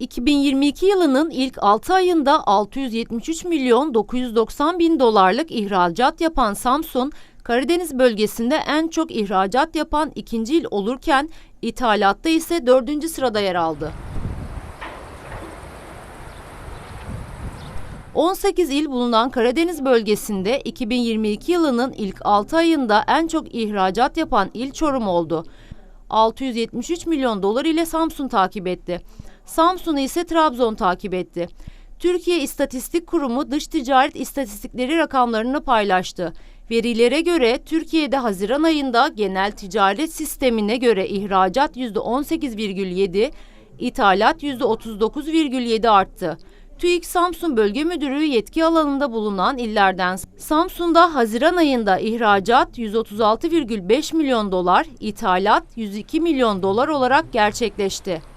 2022 yılının ilk 6 ayında 673 milyon 990 bin dolarlık ihracat yapan Samsun, Karadeniz bölgesinde en çok ihracat yapan ikinci il olurken ithalatta ise dördüncü sırada yer aldı. 18 il bulunan Karadeniz bölgesinde 2022 yılının ilk 6 ayında en çok ihracat yapan il Çorum oldu. 673 milyon dolar ile Samsun takip etti. Samsun'u ise Trabzon takip etti. Türkiye İstatistik Kurumu dış ticaret istatistikleri rakamlarını paylaştı. Verilere göre Türkiye'de Haziran ayında genel ticaret sistemine göre ihracat %18,7, ithalat %39,7 arttı. TÜİK Samsun Bölge Müdürü yetki alanında bulunan illerden Samsun'da Haziran ayında ihracat 136,5 milyon dolar, ithalat 102 milyon dolar olarak gerçekleşti.